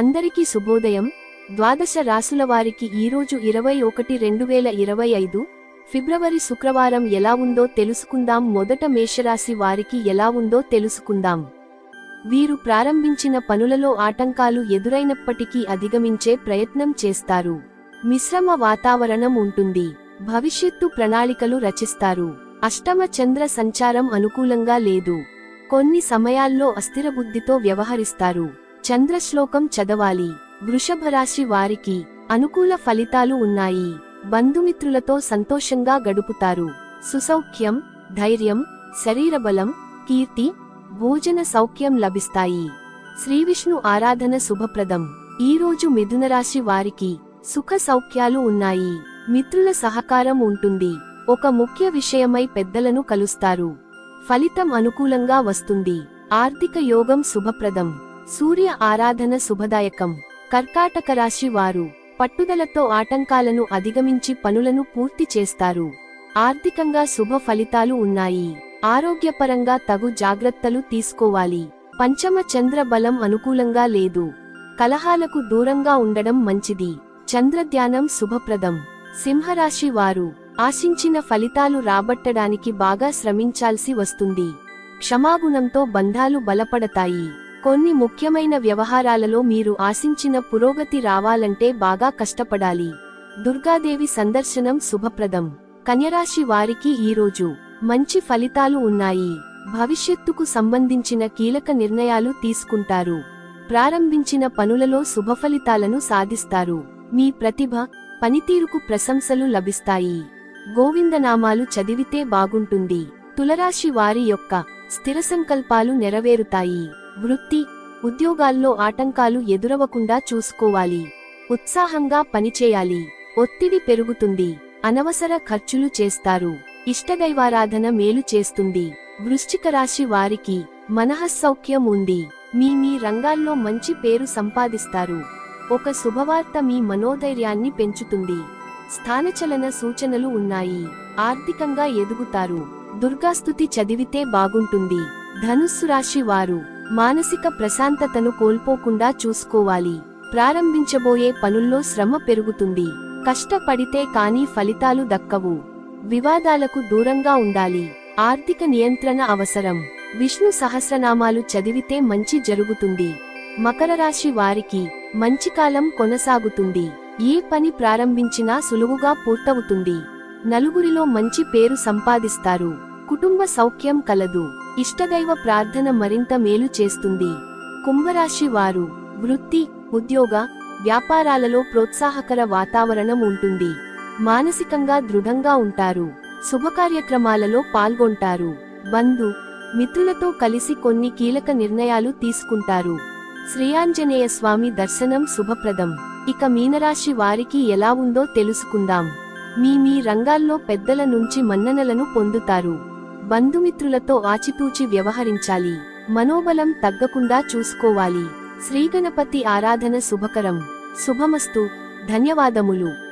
అందరికీ శుభోదయం. ద్వాదశ రాసుల వారికి ఈరోజు ఇరవై ఒకటి రెండు వేల ఇరవై ఐదు. ఫిబ్రవరి శుక్రవారం ఎలా ఉందో తెలుసుకుందాం. మొదట మేషరాశి వారికి ఎలా ఉందో తెలుసుకుందాం. వీరు ప్రారంభించిన పనులలో ఆటంకాలు ఎదురైనప్పటికీ అధిగమించే ప్రయత్నం చేస్తారు. మిశ్రమ వాతావరణం ఉంటుంది. భవిష్యత్తు ప్రణాళికలు రచిస్తారు. అష్టమ చంద్ర సంచారం అనుకూలంగా లేదు. కొన్ని సమయాల్లో అస్థిరబుద్ధితో వ్యవహరిస్తారు. చంద్రశ్లోకం చదవాలి. వృషభరాశి వారికి అనుకూల ఫలితాలు ఉన్నాయి. బంధుమిత్రులతో సంతోషంగా గడుపుతారు. సుసౌఖ్యం ధైర్యం శరీరబలం కీర్తి భోజన సౌఖ్యం లభిస్తాయి. శ్రీవిష్ణు ఆరాధన శుభప్రదం. ఈరోజు మిథునరాశి వారికి సుఖ సౌఖ్యాలు ఉన్నాయి. మిత్రుల సహకారం ఉంటుంది. ఒక ముఖ్య విషయమై పెద్దలను కలుస్తారు. ఫలితం అనుకూలంగా వస్తుంది. ఆర్థిక యోగం శుభప్రదం. సూర్య ఆరాధన శుభదాయకం. కర్కాటక రాశి వారు పట్టుదలతో ఆటంకాలను అధిగమించి పనులను పూర్తి చేస్తారు. ఆర్థికంగా శుభ ఫలితాలు ఉన్నాయి. ఆరోగ్యపరంగా తగు జాగ్రత్తలు తీసుకోవాలి. పంచమ చంద్ర బలం అనుకూలంగా లేదు. కలహాలకు దూరంగా ఉండడం మంచిది. చంద్రధ్యానం శుభప్రదం. సింహరాశి వారు ఆశించిన ఫలితాలు రాబట్టడానికి బాగా శ్రమించాల్సి వస్తుంది. క్షమాగుణంతో బంధాలు బలపడతాయి. కొన్ని ముఖ్యమైన వ్యవహారాలలో మీరు ఆశించిన పురోగతి రావాలంటే బాగా కష్టపడాలి. దుర్గాదేవి సందర్శనం శుభప్రదం. కన్యరాశి వారికి ఈరోజు మంచి ఫలితాలు ఉన్నాయి. భవిష్యత్తుకు సంబంధించిన కీలక నిర్ణయాలు తీసుకుంటారు. ప్రారంభించిన పనులలో శుభఫలితాలను సాధిస్తారు. మీ ప్రతిభ పనితీరుకు ప్రశంసలు లభిస్తాయి. గోవిందనామాలు చదివితే బాగుంటుంది. తులరాశి వారి యొక్క స్థిర సంకల్పాలు నెరవేరుతాయి. వృత్తి ఉద్యోగాల్లో ఆటంకాలు ఎదురవకుండా చూసుకోవాలి. ఉత్సాహంగా పనిచేయాలి. ఒత్తిడి పెరుగుతుంది. అనవసర ఖర్చులు చేస్తారు. ఇష్టదైవారాధన మేలు చేస్తుంది. వృశ్చిక రాశి వారికి మనఃసౌఖ్యం ఉంది. మీ మీ రంగాల్లో మంచి పేరు సంపాదిస్తారు. ఒక శుభవార్త మీ మనోధైర్యాన్ని పెంచుతుంది. స్థానచలన సూచనలు ఉన్నాయి. ఆర్థికంగా ఎదుగుతారు. దుర్గాస్తుతి చదివితే బాగుంటుంది. ధనుస్సు రాశి వారు మానసిక ప్రశాంతతను కోల్పోకుండా చూసుకోవాలి. ప్రారంభించబోయే పనుల్లో శ్రమ పెరుగుతుంది. కష్టపడితే కానీ ఫలితాలు దక్కవు. వివాదాలకు దూరంగా ఉండాలి. ఆర్థిక నియంత్రణ అవసరం. విష్ణు సహస్రనామాలు చదివితే మంచి జరుగుతుంది. మకర రాశి వారికి మంచి కాలం కొనసాగుతుంది. ఏ పని ప్రారంభించినా సులువుగా పూర్తవుతుంది. నలుగురిలో మంచి పేరు సంపాదిస్తారు. కుటుంబ సౌఖ్యం కలదు. ఇష్టదైవ ప్రార్థన మరింత మేలు చేస్తుంది. కుంభరాశి వారు వృత్తి ఉద్యోగ వ్యాపారాలలో ప్రోత్సాహకర వాతావరణం ఉంటుంది. మానసికంగా దృఢంగా ఉంటారు. శుభకార్యక్రమాలలో పాల్గొంటారు. బంధు మిత్రులతో కలిసి కొన్ని కీలక నిర్ణయాలు తీసుకుంటారు. శ్రీయాంజనేయ స్వామి దర్శనం శుభప్రదం. ఇక మీనరాశి వారికి ఎలా ఉందో తెలుసుకుందాం. మీ మీ రంగాల్లో పెద్దల నుంచి మన్ననలను పొందుతారు. బంధుమిత్రులతో ఆచితూచి వ్యవహరించాలి. మనోబలం తగ్గకుండా చూసుకోవాలి. శ్రీగణపతి ఆరాధన శుభకరం. శుభమస్తు. ధన్యవాదములు.